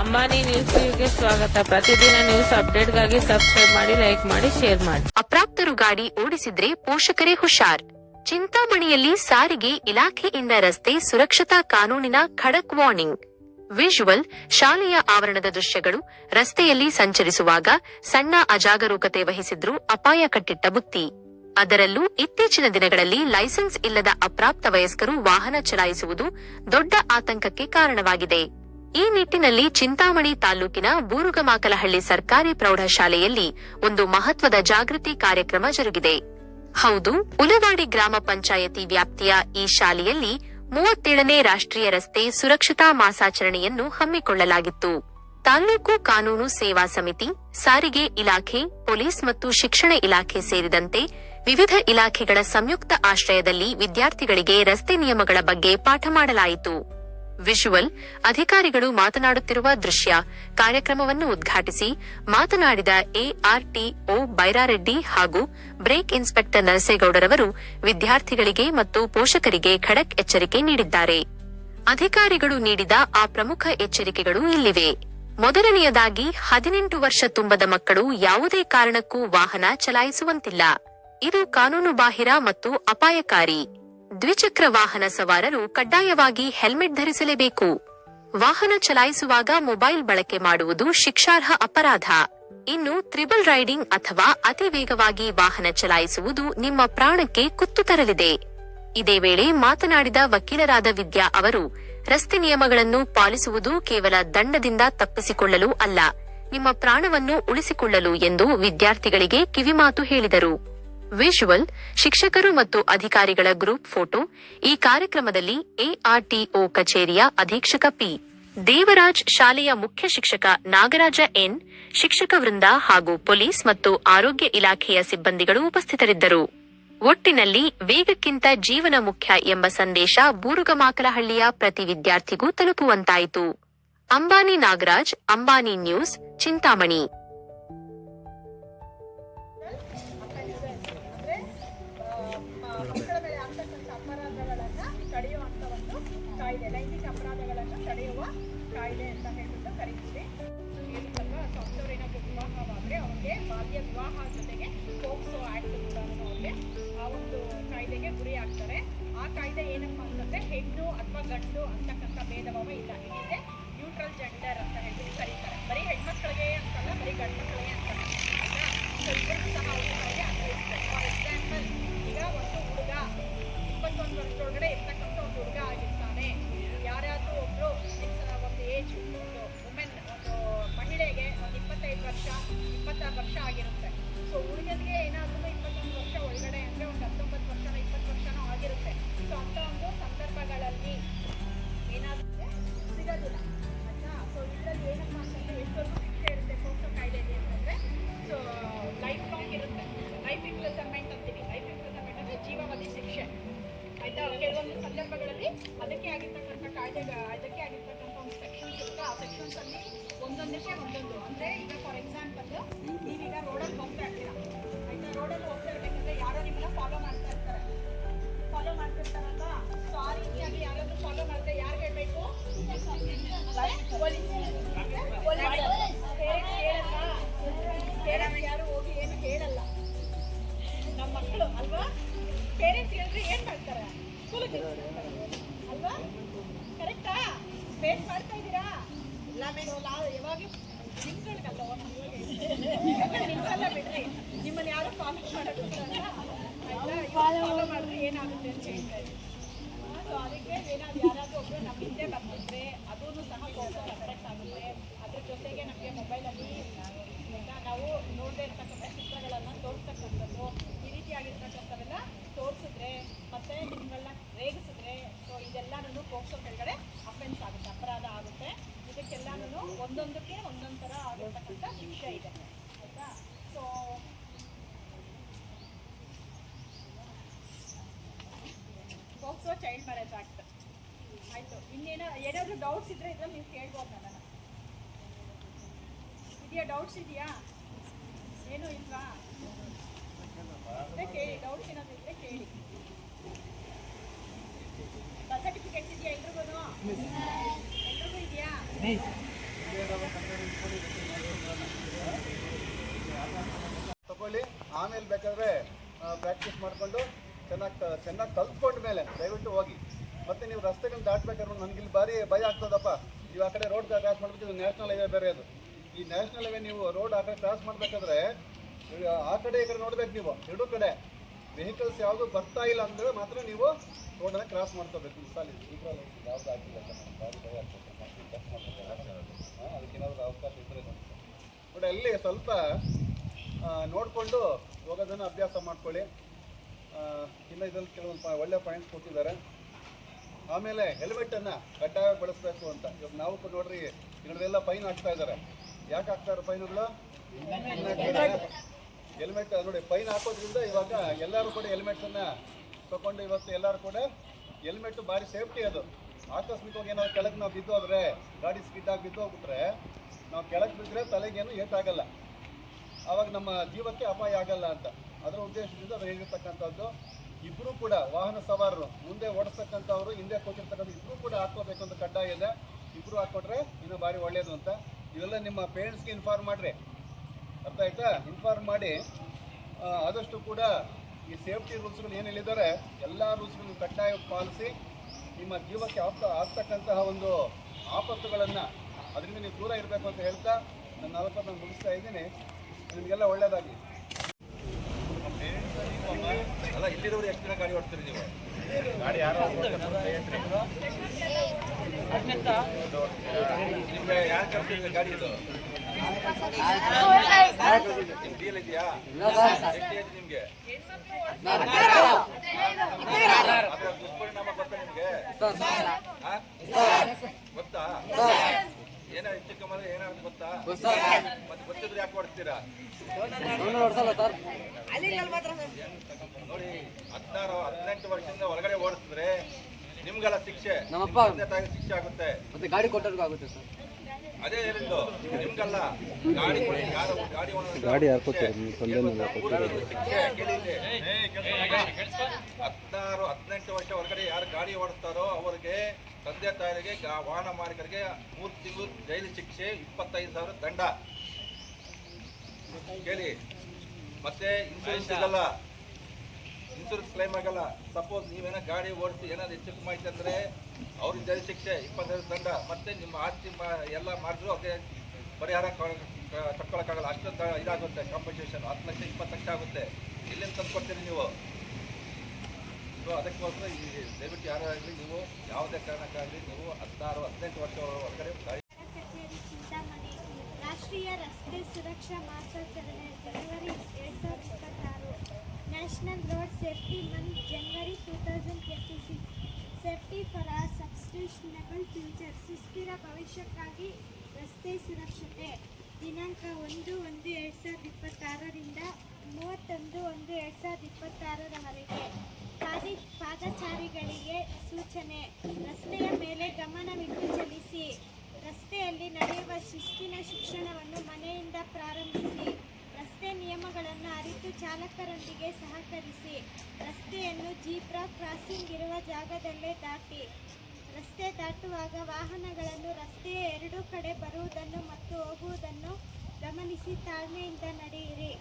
ಅಂಬಾನಿ ನ್ಯೂಸ್ಗೆ ಸ್ವಾಗತ. ಪ್ರತಿದಿನ ನ್ಯೂಸ್ ಅಪ್ಡೇಟ್ಗಾಗಿ ಸಬ್ಸ್ಕ್ರೈಬ್ ಮಾಡಿ, ಲೈಕ್ ಮಾಡಿ, ಶೇರ್ ಮಾಡಿ. ಅಪ್ರಾಪ್ತರು ಗಾಡಿ ಓಡಿಸಿದ್ರೆ ಪೋಷಕರೇ ಹುಷಾರ್. ಚಿಂತಾಮಣಿಯಲ್ಲಿ ಸಾರಿಗೆ ಇಲಾಖೆಯಿಂದ ರಸ್ತೆ ಸುರಕ್ಷತಾ ಕಾನೂನಿನ ಖಡಕ್ ವಾರ್ನಿಂಗ್. ವಿಜುವಲ್, ಶಾಲೆಯ ಆವರಣದ ದೃಶ್ಯಗಳು, ರಸ್ತೆಯಲ್ಲಿ ಸಂಚರಿಸುವಾಗ ಸಣ್ಣ ಅಜಾಗರೂಕತೆ ವಹಿಸಿದ್ರೂ ಅಪಾಯ ಕಟ್ಟಿಟ್ಟ ಬುತ್ತಿ. ಅದರಲ್ಲೂ ಇತ್ತೀಚಿನ ದಿನಗಳಲ್ಲಿ ಲೈಸೆನ್ಸ್ ಇಲ್ಲದ ಅಪ್ರಾಪ್ತ ವಯಸ್ಕರು ವಾಹನ ಚಲಾಯಿಸುವುದು ದೊಡ್ಡ ಆತಂಕಕ್ಕೆ ಕಾರಣವಾಗಿದೆ. ಈ ನಿಟ್ಟಿನಲ್ಲಿ ಚಿಂತಾಮಣಿ ತಾಲೂಕಿನ ಬೂರುಗಮಾಕಲಹಳ್ಳಿ ಸರ್ಕಾರಿ ಪ್ರೌಢಶಾಲೆಯಲ್ಲಿ ಒಂದು ಮಹತ್ವದ ಜಾಗೃತಿ ಕಾರ್ಯಕ್ರಮ ಜರುಗಿದೆ. ಹೌದು, ಉಲವಾಡಿ ಗ್ರಾಮ ಪಂಚಾಯತಿ ವ್ಯಾಪ್ತಿಯ ಈ ಶಾಲೆಯಲ್ಲಿ ಮೂವತ್ತೇಳನೇ ರಾಷ್ಟ್ರೀಯ ರಸ್ತೆ ಸುರಕ್ಷತಾ ಮಾಸಾಚರಣೆಯನ್ನು ಹಮ್ಮಿಕೊಳ್ಳಲಾಗಿತ್ತು. ತಾಲೂಕು ಕಾನೂನು ಸೇವಾ ಸಮಿತಿ, ಸಾರಿಗೆ ಇಲಾಖೆ, ಪೊಲೀಸ್ ಮತ್ತು ಶಿಕ್ಷಣ ಇಲಾಖೆ ಸೇರಿದಂತೆ ವಿವಿಧ ಇಲಾಖೆಗಳ ಸಂಯುಕ್ತ ಆಶ್ರಯದಲ್ಲಿ ವಿದ್ಯಾರ್ಥಿಗಳಿಗೆ ರಸ್ತೆ ನಿಯಮಗಳ ಬಗ್ಗೆ ಪಾಠ ಮಾಡಲಾಯಿತು. ವಿಜುವಲ್ ಅಧಿಕಾರಿಗಳು ಮಾತನಾಡುತ್ತಿರುವ ದೃಶ್ಯ. ಕಾರ್ಯಕ್ರಮವನ್ನು ಉದ್ಘಾಟಿಸಿ ಮಾತನಾಡಿದ ಎಆರ್ಟಿಒ ಬೈರಾರೆಡ್ಡಿ ಹಾಗೂ ಬ್ರೇಕ್ ಇನ್ಸ್ಪೆಕ್ಟರ್ ನರಸೇಗೌಡರವರು ವಿದ್ಯಾರ್ಥಿಗಳಿಗೆ ಮತ್ತು ಪೋಷಕರಿಗೆ ಖಡಕ್ ಎಚ್ಚರಿಕೆ ನೀಡಿದ್ದಾರೆ. ಅಧಿಕಾರಿಗಳು ನೀಡಿದ ಆ ಪ್ರಮುಖ ಎಚ್ಚರಿಕೆಗಳು ಇಲ್ಲಿವೆ. ಮೊದಲನೆಯದಾಗಿ, ಹದಿನೆಂಟು ವರ್ಷ ತುಂಬದ ಮಕ್ಕಳು ಯಾವುದೇ ಕಾರಣಕ್ಕೂ ವಾಹನ ಚಲಾಯಿಸುವಂತಿಲ್ಲ. ಇದು ಕಾನೂನುಬಾಹಿರ ಮತ್ತು ಅಪಾಯಕಾರಿ. ದ್ವಿಚಕ್ರ ವಾಹನ ಸವಾರರು ಕಡ್ಡಾಯವಾಗಿ ಹೆಲ್ಮೆಟ್ ಧರಿಸಲೇಬೇಕು. ವಾಹನ ಚಲಾಯಿಸುವಾಗ ಮೊಬೈಲ್ ಬಳಕೆ ಮಾಡುವುದು ಶಿಕ್ಷಾರ್ಹ ಅಪರಾಧ. ಇನ್ನು ತ್ರಿಬಲ್ ರೈಡಿಂಗ್ ಅಥವಾ ಅತಿ ವೇಗವಾಗಿ ವಾಹನ ಚಲಾಯಿಸುವುದು ನಿಮ್ಮ ಪ್ರಾಣಕ್ಕೆ ಕುತ್ತು ತರಲಿದೆ. ಇದೇ ವೇಳೆ ಮಾತನಾಡಿದ ವಕೀಲರಾದ ವಿದ್ಯಾ ಅವರು, ರಸ್ತೆ ನಿಯಮಗಳನ್ನು ಪಾಲಿಸುವುದು ಕೇವಲ ದಂಡದಿಂದ ತಪ್ಪಿಸಿಕೊಳ್ಳಲು ಅಲ್ಲ, ನಿಮ್ಮ ಪ್ರಾಣವನ್ನು ಉಳಿಸಿಕೊಳ್ಳಲು ಎಂದು ವಿದ್ಯಾರ್ಥಿಗಳಿಗೆ ಕಿವಿಮಾತು ಹೇಳಿದರು. ವಿಜುವಲ್ ಶಿಕ್ಷಕರು ಮತ್ತು ಅಧಿಕಾರಿಗಳ ಗ್ರೂಪ್ ಫೋಟೋ, ಈ ಕಾರ್ಯಕ್ರಮದಲ್ಲಿ ಎಆರ್ಟಿಒ ಕಚೇರಿಯ ಅಧೀಕ್ಷಕ ಪಿ. ದೇವರಾಜ್, ಶಾಲೆಯ ಮುಖ್ಯ ಶಿಕ್ಷಕ ನಾಗರಾಜ ಎನ್, ಶಿಕ್ಷಕ ವೃಂದ ಹಾಗೂ ಪೊಲೀಸ್ ಮತ್ತು ಆರೋಗ್ಯ ಇಲಾಖೆಯ ಸಿಬ್ಬಂದಿಗಳು ಉಪಸ್ಥಿತರಿದ್ದರು. ಒಟ್ಟಿನಲ್ಲಿ ವೇಗಕ್ಕಿಂತ ಜೀವನ ಮುಖ್ಯ ಎಂಬ ಸಂದೇಶ ಬೂರುಗಮಾಕಲಹಳ್ಳಿಯ ಪ್ರತಿ ವಿದ್ಯಾರ್ಥಿಗೂ ತಲುಪುವಂತಾಯಿತು. ಅಂಬಾನಿ ನಾಗರಾಜ್, ಅಂಬಾನಿ ನ್ಯೂಸ್, ಚಿಂತಾಮಣಿ. ಮಕ್ಕಳ ಮೇಲೆ ಆಗ್ತಕ್ಕಂಥ ಅಪರಾಧಗಳನ್ನು ತಡೆಯುವಂತ ಒಂದು ಕಾಯ್ದೆ, ಲೈಂಗಿಕ ಅಪರಾಧಗಳನ್ನು ತಡೆಯುವ ಕಾಯ್ದೆ ಅಂತ ಹೇಳ್ಬಿಟ್ಟು ಕರೀತೀವಿ. ಹೇಳಿದಲ್ವಾ ಸೌಂದರ್ಯನ ವಿವಾಹವಾದ್ರೆ ಅವ್ರಿಗೆ ಬಾಲ್ಯ ವಿವಾಹ ಜೊತೆಗೆ ಪೋಕ್ಸೋ ಆಕ್ಟ್ ಕೂಡ ಅವ್ರಿಗೆ ಆ ಒಂದು ಕಾಯ್ದೆಗೆ ಗುರಿ ಆಗ್ತಾರೆ ಆ ಕಾಯ್ದೆ ಏನಪ್ಪ ಅಂತಂದರೆ ಹೆಣ್ಣು ಅಥವಾ ಗಂಡು ಅಂತಕ್ಕಂಥ ಭೇದಭಾವ ಇಲ್ಲ. ಏನಿದೆ ನ್ಯೂಟ್ರಲ್ ಜೆಂಡರ್ ಅಂತ ಹೇಳ್ಬಿಟ್ಟು ಕರೀತಾರೆ. ಬರೀ ಹೆಣ್ಮಕ್ಳಿಗೆ ಅಂತಲ್ಲ, ಬರೀ ಗಂಡು ಮಕ್ಕಳಿಗೆ ಅಂತಲ್ಲ ಸೊ ಇಬ್ಬರಿಗೂ ಸಹ ಅವ್ರಿಗೆ ಫಾರ್ ಎಕ್ಸಾಂಪಲ್ ಇಪ್ಪತ್ತೊಂದು ವರ್ಷದೊಳಗಡೆ ಇರ್ತಕ್ಕಂಥ ಒಂದು ಹುಡುಗ ಆಗಿರ್ತಾನೆ ನಿಮ್ಮನ್ನ ಯಾರು ಫಾಲೋ ಮಾಡೋದಿಲ್ಲ ಫಾಲೋ ಮಾಡಿದ್ರೆ ಏನಾಗುತ್ತೆ ಅಂತ ಹೇಳ್ತಾ ಸೊ ಅದಕ್ಕೆ ಏನಾದ್ರು ಯಾರಾದರೂ ಒಬ್ಬರು ನಮ್ಮ ಹಿಂದೆ ಬರ್ತಿದ್ರೆ ಅದೂ ಸಹ ಕರೆಕ್ಟ್ ಆಗುತ್ತೆ ಅದ್ರ ಜೊತೆಗೆ ನಮಗೆ ಮೊಬೈಲಲ್ಲಿ ಈಗ ನಾವು ನೋಡದೇ ಇರ್ತಕ್ಕಂಥ ಚಿತ್ರಗಳನ್ನು ತೋರಿಸ್ತಕ್ಕಂಥದ್ದು ಅರೇಂಜ್ ಮ್ಯಾರೇಜ್ ಆಯಿತು. ಇನ್ನೇನೋ, ಏನಾದರೂ ಡೌಟ್ಸ್ ಇದ್ರೆ ಇದ್ರೆ ನೀವು ಕೇಳ್ಬೋದು ನನ್ನನ್ನು. ಇದೆಯಾ ಡೌಟ್ಸ್ ಇದೆಯಾ? ಏನೂ ಇಲ್ವಾ? ಕೇಳಿ ಡೌಟ್ಸ್ ಏನಾದ್ರು ಇದ್ರೆ ಕೇಳಿ. ಬಸ್ ಸರ್ಟಿಫಿಕೇಟ್ಸ್ ಇದೆಯಾ ಎಲ್ರಿಗೂ ಎಲ್ರಿಗೂ ಇದೆಯಾ? ತಗೊಳ್ಳಿ. ಆಮೇಲೆ ಬೇಕಾದ್ರೆ ಪ್ರಾಕ್ಟೀಸ್ ಮಾಡಿಕೊಂಡು ಚೆನ್ನಾಗಿ ಚೆನ್ನಾಗಿ ಕಲ್ತ್ಕೊಂಡ ಮೇಲೆ ದಯವಿಟ್ಟು ಹೋಗಿ. ಮತ್ತೆ ನೀವು ರಸ್ತೆಗಳನ್ನ ದಾಟಬೇಕಾದ್ರೆ ನನಗೆ ಇಲ್ಲಿ ಭಾರಿ ಭಯ ಆಗ್ತದಪ್ಪ. ನೀವು ಆ ಕಡೆ ರೋಡ್ ಕ್ರಾಸ್ ಇದು ನ್ಯಾಷನಲ್ ಹೈವೇ ಬೇರೆ ಅದು. ಈ ನ್ಯಾಷನಲ್ ಹೈವೇ ನೀವು ರೋಡ್ ಆ ಕಡೆ ಕ್ರಾಸ್ ಮಾಡಬೇಕಾದ್ರೆ ಆ ಕಡೆ ಈ ಕಡೆ ನೋಡ್ಬೇಕು ನೀವು ಎರಡೂ ಕಡೆ. ವೆಹಿಕಲ್ಸ್ ಯಾವುದು ಬರ್ತಾ ಇಲ್ಲ ಅಂದ್ರೆ ಮಾತ್ರ ನೀವು ರೋಡನ್ನು ಕ್ರಾಸ್ ಮಾಡ್ಕೋಬೇಕು. ಈ ಸಾಲ ಆಗಿಲ್ಲ ಭಾರಿ ಭಯ ಆಗ್ತದೆ. ಮಾಡ್ಬೇಕು. ಹಾ, ಅವಕಾಶ ಸರ್. ನೋಡಿ. ಅಲ್ಲಿ ಸ್ವಲ್ಪ ನೋಡಿಕೊಂಡು ಹೋಗೋದನ್ನು ಅಭ್ಯಾಸ ಮಾಡ್ಕೊಳ್ಳಿ. ಇನ್ನು ಇದ್ರಲ್ಲಿ ಕೆಲವೊಂದು ಒಳ್ಳೆ ಪಾಯಿಂಟ್ಸ್ ಕೊಟ್ಟಿದ್ದಾರೆ. ಆಮೇಲೆ ಹೆಲ್ಮೆಟನ್ನು ಕಡ್ಡಾಯ ಬಳಸಬೇಕು ಅಂತ. ಇವಾಗ ನಾವು ಕೂಡ ನೋಡ್ರಿ ಇದ್ರದ್ದೆಲ್ಲ ಫೈನ್ ಹಾಕ್ತಾ ಇದ್ದಾರೆ. ಯಾಕೆ ಹಾಕ್ತಾರೆ ಫೈನ್ಗಳು ಹೆಲ್ಮೆಟ್ ನೋಡಿ ಫೈನ್ ಹಾಕೋದ್ರಿಂದ ಇವಾಗ ಎಲ್ಲರೂ ಕೂಡ ಹೆಲ್ಮೆಟನ್ನು ತಗೊಂಡು ಇವತ್ತು ಎಲ್ಲರೂ ಕೂಡ ಹೆಲ್ಮೆಟ್ ಭಾರಿ ಸೇಫ್ಟಿ ಅದು. ಆಕಸ್ಮಿಕವಾಗಿ ಏನಾದ್ರು ಕೆಳಗೆ ನಾವು ಬಿದ್ದು ಹೋದ್ರೆ, ಗಾಡಿ ಸ್ಕಿಡ್ ಆಗಿ ಬಿದ್ದು ಹೋಗ್ಬಿಟ್ರೆ, ನಾವು ಕೆಳಗೆ ಬಿದ್ದರೆ ತಲೆಗೇನು ಏಟಾಗಲ್ಲ. ಆವಾಗ ನಮ್ಮ ಜೀವಕ್ಕೆ ಅಪಾಯ ಆಗಲ್ಲ ಅಂತ. ಅದರ ಉದ್ದೇಶದಿಂದ ಅದು ಹೇಳಿರ್ತಕ್ಕಂಥದ್ದು ಇಬ್ಬರು ಕೂಡ ವಾಹನ ಸವಾರರು, ಮುಂದೆ ಓಡಿಸ್ತಕ್ಕಂಥವ್ರು, ಹಿಂದೆ ಕೂತಿರ್ತಕ್ಕಂಥ ಇಬ್ಬರು ಕೂಡ ಹಾಕೋಬೇಕು ಅಂತ ಕಡ್ಡಾಯ ಇದೆ. ಇಬ್ಬರು ಹಾಕ್ಕೊಟ್ರೆ ಇನ್ನು ಭಾರಿ ಒಳ್ಳೆಯದು ಅಂತ. ಇವೆಲ್ಲ ನಿಮ್ಮ ಪೇರೆಂಟ್ಸ್ಗೆ ಇನ್ಫಾರ್ಮ್ ಮಾಡಿರಿ. ಅರ್ಥ ಆಯ್ತಾ? ಇನ್ಫಾರ್ಮ್ ಮಾಡಿ ಆದಷ್ಟು ಕೂಡ ಈ ಸೇಫ್ಟಿ ರೂಲ್ಸ್ಗಳು ಏನು ಹೇಳಿದ್ದಾರೆ, ಎಲ್ಲ ರೂಲ್ಸ್ಗಳನ್ನು ಕಡ್ಡಾಯ ಪಾಲಿಸಿ ನಿಮ್ಮ ಜೀವಕ್ಕೆ ಆಗ್ತಾ, ಆಗ್ತಕ್ಕಂತಹ ಒಂದು ಆಪತ್ತುಗಳನ್ನು ಅದರಿಂದ ನೀವು ದೂರ ಇರಬೇಕು ಅಂತ ಹೇಳ್ತಾ, ನನ್ನ ನಾಲ್ಕು ನಾನು ಮುಗಿಸ್ತಾ ಇದ್ದೀನಿ. ನಿಮಗೆಲ್ಲ ಒಳ್ಳೆಯದಾಗಿ ಅಲ್ಲ ಇಲ್ಲಿರೋರು ಎಷ್ಟು ದಿನ ಗಾಡಿ ಓಡಿಸ್ತೀರಿ ನೀವು? ನಿಮ್ಗೆ ಯಾರು ಕಲ್ತಿದ್ರೆ ಗಾಡಿ ಇದು? ಡೀಲ್ ಇದೆಯಾ? ಎಷ್ಟು ಏಜ್ ನಿಮ್ಗೆ? ದುಷ್ಪರಿಣಾಮ ಗೊತ್ತಾ ನಿಮ್ಗೆ? ಗೊತ್ತಾ? ಏನೋ ಹೆಚ್ಚು ಕಮ್ಮಿ ಏನಾಗುತ್ತೆ ಗೊತ್ತಾ? ಮತ್ತೆ ಗೊತ್ತಿದ್ರೆ ಯಾಕೆ ನೋಡಿ ಹದಿನಾರು ಹದಿನೆಂಟು ವರ್ಷದಿಂದ ಒಳಗಡೆ ಓಡಿಸಿದ್ರೆ ನಿಮ್ಗೆಲ್ಲ ಶಿಕ್ಷೆ ನಮ್ಮಪ್ಪ ತಂದೆ ತಾಯಿಗೆ ಶಿಕ್ಷೆ ಆಗುತ್ತೆ. ಮತ್ತೆ ಗಾಡಿ ಕೊಟ್ಟವ್ರಿಗೂ ಆಗುತ್ತೆ ಸರ್. ಅದೇ ಹೇಳಿದ್ದು ನಿಮ್ಗಲ್ಲ ಗಾಡಿ ಕೊಡಿ, ಯಾರು ಗಾಡಿ ಗಾಡಿ ಯಾರು ಕೊಡ್ತಾರೆ ನಿಮ್ಮ ತಂದೆ ಶಿಕ್ಷೆ. ಕೇಳಿ ಇಲ್ಲಿ. ಹದಿನಾರು ಹದಿನೆಂಟು ವರ್ಷ ಒಳಗಡೆ ಯಾರು ಗಾಡಿ ಓಡಿಸ್ತಾರೋ ಅವರಿಗೆ ತಂದೆ ತಾಯಿಗೆ ವಾಹನ ಮಾಲೀಕರಿಗೆ ಮೂರು ತಿಂಗಳು ಜೈಲು ಶಿಕ್ಷೆ ಇಪ್ಪತ್ತೈದು ಸಾವಿರ ದಂಡ. ಕೇಳಿ. ಮತ್ತೆ ಇನ್ಸೂರೆನ್ಸ್ ಸಿಗಲ್ಲ. ಇನ್ಸೂರೆನ್ಸ್ ಕ್ಲೈಮ್ ಆಗಲ್ಲ. ಸಪೋಸ್ ನೀವೇನೋ ಗಾಡಿ ಓಡಿಸಿ ಏನಾದ್ರು ಹೆಚ್ಚು ಕಮ್ಮಿ ಆಯ್ತು ಅಂದ್ರೆ ಅವ್ರಿಗೆ ಜೈಲು ಶಿಕ್ಷೆ ಇಪ್ಪತ್ತೈದು ದಂಡ. ಮತ್ತೆ ನಿಮ್ಮ ಆಸ್ತಿ ಮಾ- ಎಲ್ಲ ಮಾಡಿದ್ರು ಅವ್ರಿಗೆ ಪರಿಹಾರ ತಕ್ಕೊಳಕ್ಕಾಗಲ್ಲ. ಅಷ್ಟು ದ- ಇದಾಗುತ್ತೆ ಕಾಂಪನ್ಸೇಷನ್ ಹತ್ತು ಲಕ್ಷ ಇಪ್ಪತ್ತು ಲಕ್ಷ ಆಗುತ್ತೆ. ಎಲ್ಲಿಂದ ತಂದು ಕೊಡ್ತೀರಿ ನೀವು? ಸೊ ಅದಕ್ಕೋಸ್ಕರ ಈ ದಯವಿಟ್ಟು ಆಗಲಿ, ನೀವು ಯಾವುದೇ ಕಾರಣಕ್ಕಾಗಲಿ, ನೀವು ಹದಿನಾರು, ಹದಿನೆಂಟು ವರ್ಷ ಒಳಗಡೆ ಗಾಡಿ ಕಚೇರಿ ಚಿಂತಾಮಣಿ ರಾಷ್ಟ್ರೀಯ ರಸ್ತೆ ಸುರಕ್ಷಾ ಮಾಸಾಚರಣೆ, ಜನವರಿ ಎರಡು ಸಾವಿರದ ಇಪ್ಪತ್ತಾರು. National road safety month, January two thousand twenty six safety for a sustainable future, ಸುಸ್ಥಿರ ಭವಿಷ್ಯಕ್ಕಾಗಿ ರಸ್ತೆ ಸುರಕ್ಷತೆ. ದಿನಾಂಕ ಒಂದು ಒಂದು ಎರಡು ಸಾವಿರದ ಇಪ್ಪತ್ತಾರರಿಂದ ಮೂವತ್ತೊಂದು ಒಂದು ಎರಡು ಸಾವಿರದ ಇಪ್ಪತ್ತಾರರವರೆಗೆ. ಸೂಚನೆ ರಸ್ತೆಯ ಮೇಲೆ ಗಮನವಿಟ್ಟು ಚಲಿಸಿ ರಸ್ತೆಯಲ್ಲಿ ನಡೆಯುವ ಶಿಸ್ತಿನ ಶಿಕ್ಷಣವನ್ನು ಮನೆಯಿಂದ ಪ್ರಾರಂಭಿಸಿ, ರಸ್ತೆ ನಿಯಮಗಳನ್ನು ಅರಿತು ಚಾಲಕರೊಂದಿಗೆ ಸಹಕರಿಸಿ, ರಸ್ತೆಯನ್ನು ಜೀಬ್ರಾ ಕ್ರಾಸಿಂಗ್ ಇರುವ ಜಾಗದಲ್ಲೇ ದಾಟಿ, ರಸ್ತೆ ದಾಟುವಾಗ ವಾಹನಗಳನ್ನು ರಸ್ತೆಯ ಎರಡೂ ಕಡೆ ಬರುವುದನ್ನು ಮತ್ತು ಹೋಗುವುದನ್ನು ಗಮನಿಸಿ ತಾಳ್ಮೆಯಿಂದ ನಡೆಯಿರಿ.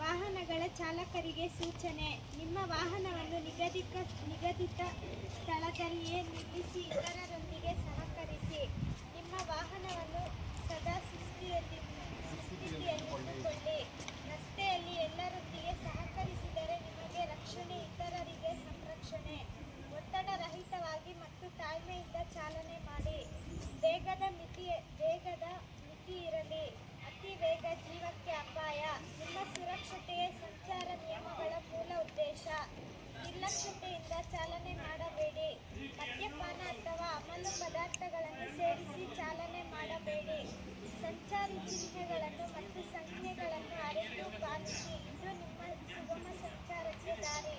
ವಾಹನಗಳ ಚಾಲಕರಿಗೆ ಸೂಚನೆ. ನಿಮ್ಮ ವಾಹನವನ್ನು ನಿಗದಿತ ನಿಗದಿತ ಸ್ಥಳದಲ್ಲಿಯೇ ನಿಲ್ಲಿಸಿ ಇತರರೊಂದಿಗೆ ಸಹಕರಿಸಿ. ನಿಮ್ಮ ವಾಹನವನ್ನು ಸದಾ ಸುಸ್ಥಿತಿಯಲ್ಲಿ ಸುಸ್ಥಿತಿಯಲ್ಲಿಟ್ಟುಕೊಳ್ಳಿ ಅಶುದ್ಧಿಯಿಂದ ಚಾಲನೆ ಮಾಡಬೇಡಿ. ಮದ್ಯಪಾನ ಅಥವಾ ಅಮಲು ಪದಾರ್ಥಗಳನ್ನು ಸೇರಿಸಿ ಚಾಲನೆ ಮಾಡಬೇಡಿ. ಸಂಚಾರಿ ಚಿಹ್ನೆಗಳನ್ನು ಮತ್ತು ಸಂಜ್ಞೆಗಳನ್ನು ಅರಿತು ಪಾಲಿಸಿ ಇದು ನಿಮ್ಮ ಸುಗಮ ಸಂಚಾರಕ್ಕೆ ದಾರಿ.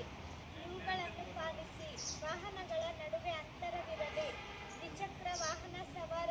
ಇವುಗಳನ್ನು ಪಾಲಿಸಿ. ವಾಹನಗಳ ನಡುವೆ ಅಂತರವಿರಲಿ ದ್ವಿಚಕ್ರ ವಾಹನ ಸವಾರ